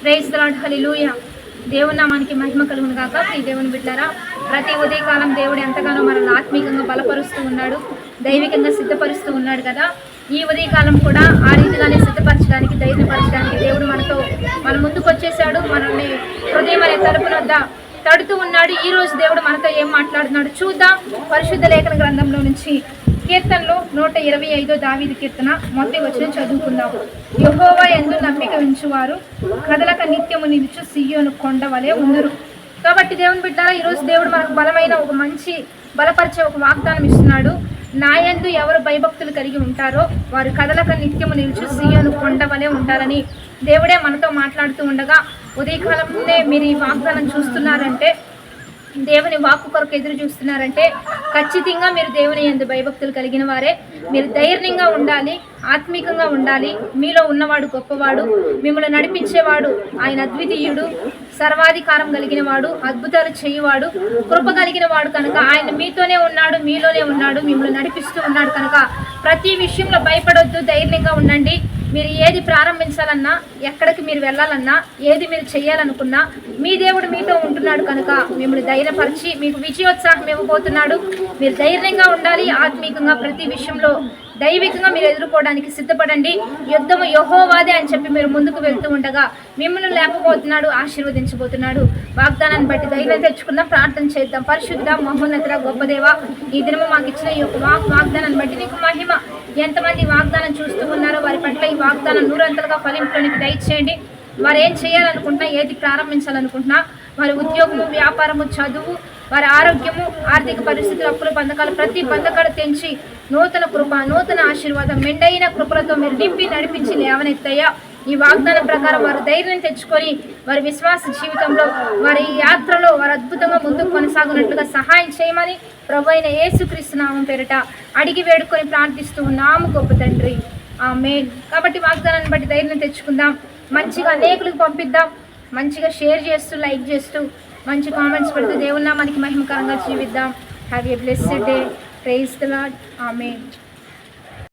Praise lord hallelujah దేవుని నామానికి మహిమ కలుగును కాక ఈ దేవుని బిడ్డారా ప్రతి ఉదయకాలం దేవుడు ఎంతగానో మనల్ని ఆత్మీకంగా బలపరుస్తూ ఉన్నాడు దైవికంగా సిద్ధపరుస్తూ ఉన్నాడు కదా. ఈ ఉదయకాలం కూడా ఆ రీతిగానే సిద్ధపరచడానికి ధైర్యపరచడానికి దేవుడు మనతో మన ముందుకు వచ్చేసాడు మనల్ని హృదయం అనే తలుపున వద్ద తడుతూ ఉన్నాడు. ఈ రోజు దేవుడు మనతో ఏం మాట్లాడుతున్నాడు చూద్దాం. పరిశుద్ధ లేఖన గ్రంథంలో నుంచి కీర్తనలో నూట ఇరవై ఐదో దావీది కీర్తన మొదటి వచ్చిన చదువుకుందాం. యహోవా ఎందు నమ్మిక ఉంచువారు కదలక నిత్యము నిలుచు సియోను కొండ వలె ఉందరు. కాబట్టి దేవుని బిడ్డారా ఈరోజు దేవుడు మనకు బలమైన ఒక మంచి బలపరిచే ఒక వాగ్దానం ఇస్తున్నాడు. నాయందు ఎవరు భయభక్తులు కలిగి ఉంటారో వారు కదలక నిత్యము నిలుచు సియోను కొండ వలె ఉంటారని దేవుడే మనతో మాట్లాడుతూ ఉండగా ఉదయకాలంలోనే మీరు ఈ వాగ్దానం చూస్తున్నారంటే దేవుని వాక్కు కొరకు ఎదురు చూస్తున్నారంటే ఖచ్చితంగా మీరు దేవుని ఎందు భయభక్తులు కలిగిన వారే. మీరు ధైర్యంగా ఉండాలి ఆత్మీకంగా ఉండాలి. మీలో ఉన్నవాడు గొప్పవాడు మిమ్మల్ని నడిపించేవాడు ఆయన అద్వితీయుడు సర్వాధికారం కలిగిన వాడు అద్భుతాలు చేయువాడు కృప కలిగిన వాడు కనుక ఆయన మీతోనే ఉన్నాడు మీలోనే ఉన్నాడు మిమ్మల్ని నడిపిస్తూ ఉన్నాడు కనుక ప్రతి విషయంలో భయపడొద్దు ధైర్యంగా ఉండండి. మీరు ఏది ప్రారంభించాలన్నా ఎక్కడికి మీరు వెళ్ళాలన్నా ఏది మీరు చేయాలనుకున్నా మీ దేవుడు మీతో ఉంటున్నాడు కనుక మిమ్మల్ని ధైర్యపరిచి మీకు విజయోత్సాహం ఇవ్వబోతున్నాడు. మీరు ధైర్యంగా ఉండాలి ఆత్మీకంగా ప్రతి విషయంలో. దైవికంగా మీరు ఎదుర్కోవడానికి సిద్ధపడండి. యుద్ధము యహోవాదే అని చెప్పి మీరు ముందుకు వెళ్తూ ఉండగా మిమ్మల్ని లేకపోతున్నాడు ఆశీర్వదించబోతున్నాడు. వాగ్దానాన్ని బట్టి ధైర్యం తెచ్చుకుందాం ప్రార్థన చేద్దాం. పరిశుద్ధ మహోన్నత గొప్పదేవ ఈ దినము మాకు ఇచ్చిన ఈ యొక్క వాగ్దానాన్ని బట్టి నీకు మహిమ. ఎంతమంది వాగ్దానం చూస్తూ ఉన్నారో వారి పట్ల ఈ వాగ్దానం నూరంతలుగా ఫలింపులోనికి దయచేయండి. వారు ఏం చేయాలనుకుంటున్నా ఏది ప్రారంభించాలనుకుంటున్నా వారి ఉద్యోగము వ్యాపారము చదువు వారి ఆరోగ్యము ఆర్థిక పరిస్థితులు అప్పుల బంధకాలు ప్రతి బంధకాలు తెంచి నూతన కృప నూతన ఆశీర్వాదం మెండైన కృపలతో మీరు నింపి నడిపించి లేవనెత్తయ్యా. ఈ వాగ్దానం ప్రకారం వారు ధైర్యం తెచ్చుకొని వారి విశ్వాస జీవితంలో వారి యాత్రలో వారు అద్భుతంగా ముందుకు కొనసాగునట్లుగా సహాయం చేయమని ప్రభు అయిన యేసుక్రీస్తు నామం పేరిట అడిగి వేడుకొని ప్రార్థిస్తూ నాము గొప్ప తండ్రి. ఆ మెయిన్ కాబట్టి వాగ్దానాన్ని బట్టి ధైర్యం తెచ్చుకుందాం. మంచిగా అనేకులకు పంపిద్దాం. మంచిగా షేర్ చేస్తూ లైక్ చేస్తూ మంచి కామెంట్స్ పెడుతూ దేవున్నా మనకి మహిమకరంగా జీవిద్దాం. Have a blessed day praise the lord ఆమె